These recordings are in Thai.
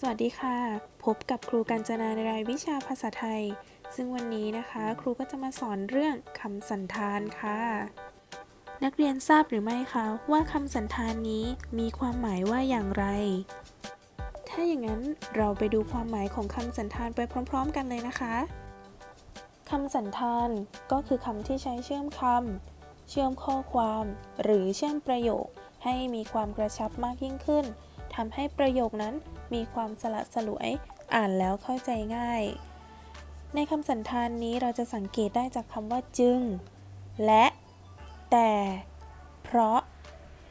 สวัสดีค่ะ พบกับครูกัญจนาในรายวิชาภาษาไทย ซึ่งวันนี้นะคะ ครูก็จะมาสอนเรื่องคำสันธานค่ะ นักเรียนทราบหรือไม่คะว่าคำสันธานนี้มีความหมายว่าอย่างไร ถ้าอย่างนั้นเราไปดูความหมายของคำสันธานไปพร้อม ๆ กันเลยนะคะคำสันธานก็คือคำที่ใช้เชื่อมคำเชื่อมข้อความ หรือเชื่อมประโยคให้มีความกระชับมากยิ่งขึ้น ทำให้ประโยคนั้นมีความสละสลวย อ่านแล้วเข้าใจง่าย ในคำสันธานนี้เราจะสังเกตได้จากคำว่าจึง และ แต่ เพราะ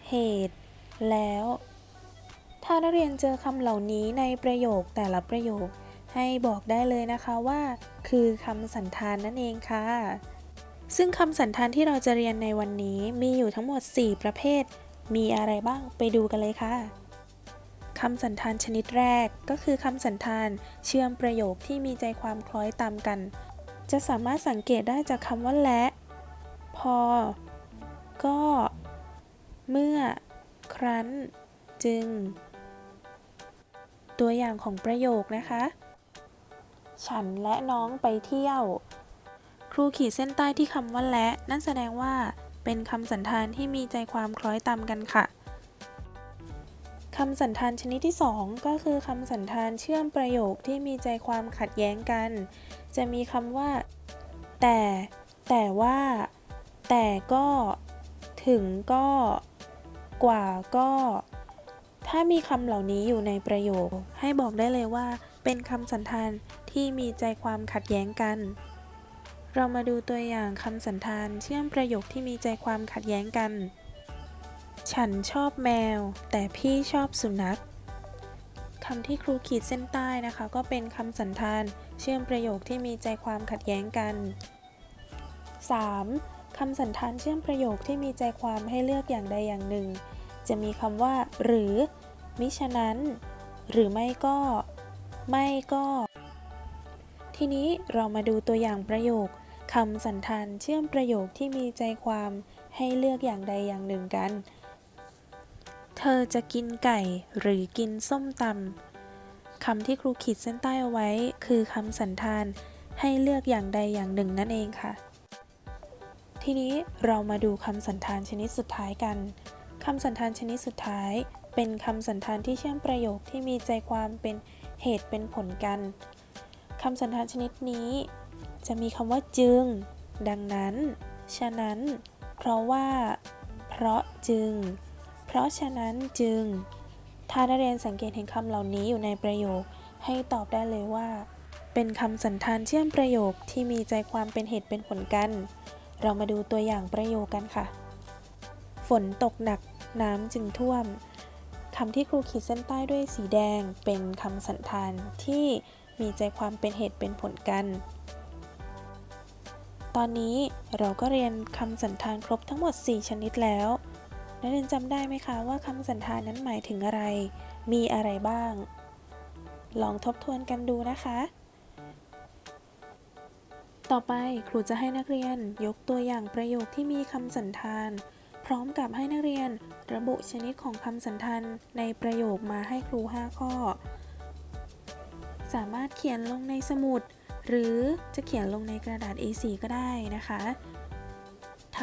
เหตุ แล้ว ถ้านักเรียนเจอคำเหล่านี้ในประโยคแต่ละประโยค ให้บอกได้เลยนะคะว่า คือคำสันธานนั่นเองค่ะซึ่งคำสันธานที่เราจะเรียนในวันนี้มีอยู่ทั้งหมด 4 ประเภท มีอะไรบ้างไปดูกันเลยค่ะ คำสันธานชนิดแรก ก็คือคำสันธานเชื่อมประโยคที่มีใจความคล้อยตามกัน จะสามารถสังเกตได้จากคำว่าและ พอ ก็ เมื่อ ครั้น จึง ตัวอย่างของประโยคนะคะ ฉันและน้องไปเที่ยว ครูขีดเส้นใต้ที่คำว่าและ นั่นแสดงว่าเป็นคำสันธานที่มีใจความคล้อยตามกันค่ะ คำสันธานชนิดที่ 2 ก็คือคำสันธานเชื่อมประโยคที่มีใจความขัดแย้งกัน จะมีคำว่า แต่ แต่ว่า แต่ก็ ถึงก็ กว่าก็ ถ้ามีคำเหล่านี้อยู่ในประโยค ให้บอกได้เลยว่า เป็นคำสันธานที่มีใจความขัดแย้งกัน เรามาดูตัวอย่างคำสันธานเชื่อมประโยคที่มีใจความขัดแย้งกัน ฉันชอบแมว แต่พี่ชอบสุนัขคำที่ครูขีดเส้นใต้นะคะ ก็เป็นคำสันธาน เชื่อมประโยคที่มีใจความขัดแย้งกัน 3. คำสันธานเชื่อมประโยคที่มีใจความให้เลือกอย่างใดอย่างหนึ่ง จะมีคำว่า หรือ มิฉะนั้น หรือไม่ก็ ไม่ก็ ทีนี้เรามาดูตัวอย่างประโยคคำสันธานเชื่อมประโยคที่มีใจความให้เลือกอย่างใดอย่างหนึ่งกัน ธอจะกินไก่หรือกินส้มตำคำที่ครูขีดเส้นใต้เอาไว้ คือคำสันธานให้เลือกอย่างใดอย่างหนึ่งนั่นเองค่ะ ทีนี้เรามาดูคำสันธานชนิดสุดท้ายกันคำสันธานชนิดสุดท้าย เป็นคำสันธานที่เชื่อมประโยคที่มีใจความเป็นเหตุเป็นผลกันคำสันธานชนิดนี้ จะมีคำว่าจึง ดังนั้น ฉะนั้น เพราะว่า เพราะจึง เพราะฉะนั้นจึง ถ้านักเรียนสังเกตเห็นคำเหล่านี้อยู่ในประโยค ให้ตอบได้เลยว่า เป็นคำสันธานเชื่อมประโยคที่มีใจความเป็นเหตุเป็นผลกัน เรามาดูตัวอย่างประโยคกันค่ะ ฝนตกหนัก น้ำจึงท่วมคำที่ครูขีดเส้นใต้ด้วยสีแดง เป็นคำสันธานที่มีใจความเป็นเหตุเป็นผลกัน ตอนนี้เราก็เรียนคำสันธานครบทั้งหมด 4 ชนิดแล้ว นักเรียนจำได้ไหมคะว่าคำสันธานนั้นหมายถึงอะไร มีอะไรบ้าง ลองทบทวนกันดูนะคะ ต่อไปครูจะให้นักเรียนยกตัวอย่างประโยคที่มีคำสันธาน พร้อมกับให้นักเรียนระบุชนิดของคำสันธานในประโยคมาให้ครู 5 ข้อ สามารถเขียนลงในสมุด หรือจะเขียนลงในกระดาษ A4 ก็ได้นะคะ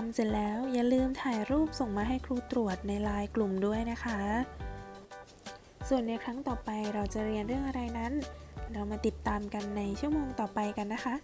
ำเสร็จแล้วอย่าลืมถ่ายรูปส่งมาให้ครูตรวจในไลน์กลุ่มด้วยนะคะ ส่วนในครั้งต่อไปเราจะเรียนเรื่องอะไรนั้น เรามาติดตามกันในชั่วโมงต่อไปกันนะคะ